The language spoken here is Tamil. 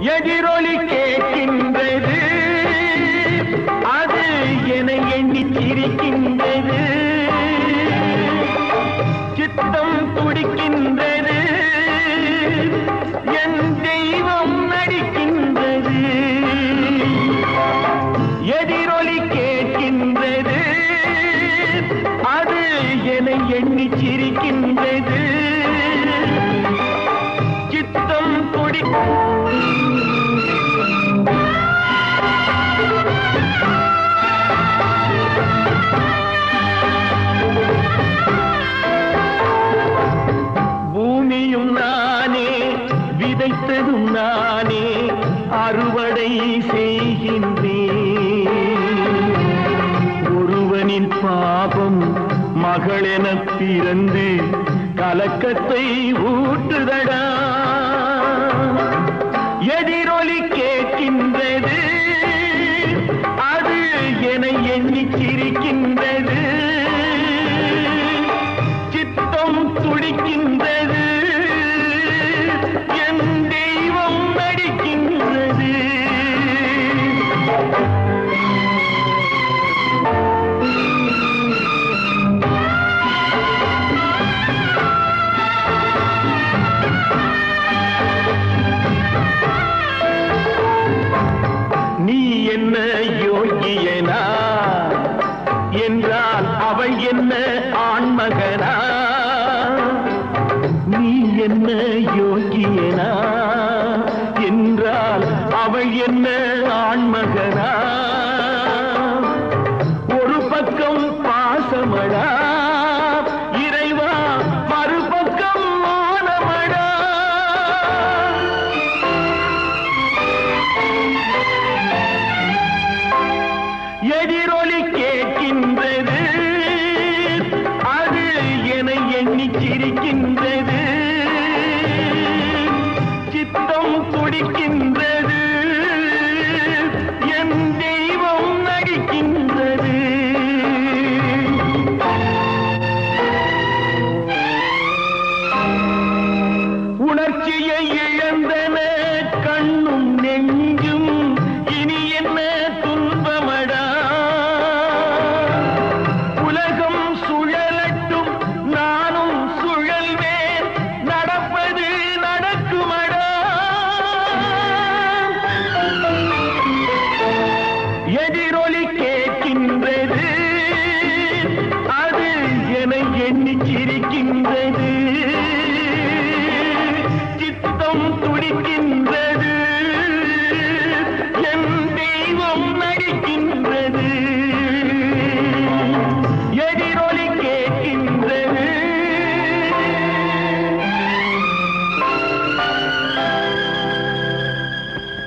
எதிரொலி கேட்கின்றது அது என எண்ணி சிரிக்கின்றது. சித்தம் துடிக்கின்றது. என் தெய்வம் நடிக்கின்றது. எதிரொலி கேட்கின்றது அது என எண்ணி சிரிக்கின்றது. நானே விதைத்ததும் நானே அறுவடை செய்கின்றேன். ஒருவனின் பாபம் மகளென பிறந்து கலக்கத்தை ஊட்டுதடா எதிரொலி கேட்கின்றது என்ன யோகியனா? என்றால் அவள் என்ன ஆண்மகனா? நீ என்ன யோகியனா? சிரிக்கின்றது சித்தம் துடிக்கின்றது लेकिन